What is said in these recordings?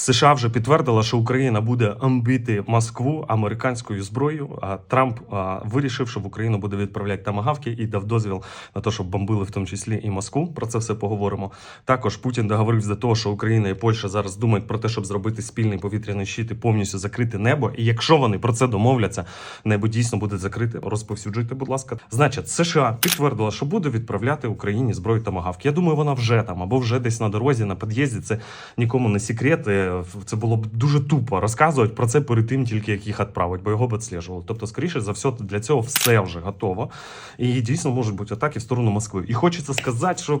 США вже підтвердила, що Україна буде амбити Москву американською зброєю. А Трамп а, вирішив, що в Україну буде відправляти тамагавки і дав дозвіл на те, щоб бомбили в тому числі і Москву. Про це все поговоримо. Також Путін договорився до того, що Україна і Польща зараз думають про те, щоб зробити спільний повітряний щит і повністю закрити небо. І якщо вони про це домовляться, небо дійсно буде закрите. Розповсюджуйте, будь ласка. Значить, США підтвердила, що буде відправляти Україні зброю тамагавки. Я думаю, вона вже там або вже десь на дорозі, на під'їзді. Це нікому не секрет. Це було б дуже тупо розказувати про це перед тим, тільки як їх відправити, бо його б відслежували. Тобто, скоріше за все, для цього все вже готово. І дійсно можуть бути атаки в сторону Москви. І хочеться сказати, що.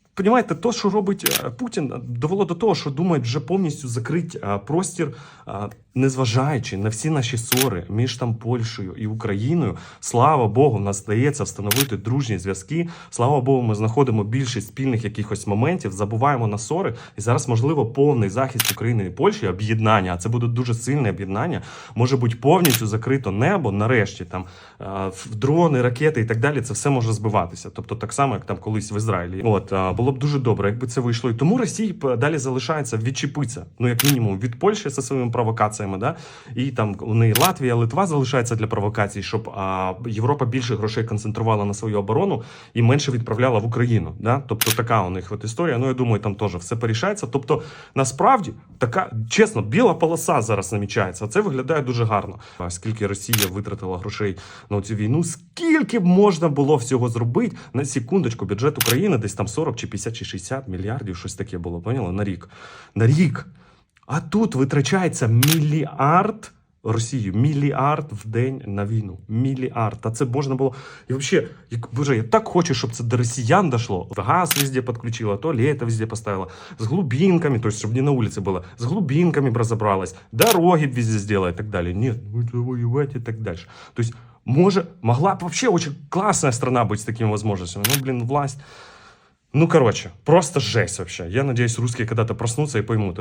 Понімаєте, то, що робить е, Путін, довело до того, що думають вже повністю закрити е, простір, незважаючи на всі наші ссори між там Польщею і Україною. Слава Богу, в нас вдається встановити дружні зв'язки. Слава Богу, ми знаходимо більшість спільних якихось моментів, забуваємо на ссори. І зараз, можливо, повний захист України і Польщі, об'єднання. А це буде дуже сильне об'єднання. Може бути повністю закрито небо. Нарешті там е, в- дрони, ракети і так далі. Це все може збиватися. Тобто, так само, як там колись в Ізраїлі. От е, було б дуже добре, якби це вийшло. І тому Росії далі залишається відчепитися. Ну як мінімум від Польщі зі своїми провокаціями, да і там у неї Латвія, Литва залишається для провокацій, щоб а, Європа більше грошей концентрувала на свою оборону і менше відправляла в Україну. Да? Тобто така у них от історія. Ну я думаю, там теж все порішається. Тобто, насправді така чесно, біла полоса зараз намічається. Це виглядає дуже гарно. А скільки Росія витратила грошей на цю війну, скільки б можна було всього зробити на секундочку, бюджет України десь там 40 чи 50 чи 60 мільярдів, щось таке було, поняли? На рік. На рік. А тут витрачається мільярд Росію, мільярд в день на війну. Мільярд. А це можна було. І взагалі, як боже, я так хочу, щоб це до росіян дошло. Газ везде підключила, туалети везде поставила, з глубинками, то есть, щоб не на вулиці було, з глубинками розібралась, дороги везде зробила і так далі. Ні, будете воювати і так далі. Тобто, може, могла б вообще очень классная страна быть с такими возможностями. Ну, блин, власть. Ну, короче, просто жесть вообще. Я надеюсь, русские когда-то проснутся и поймут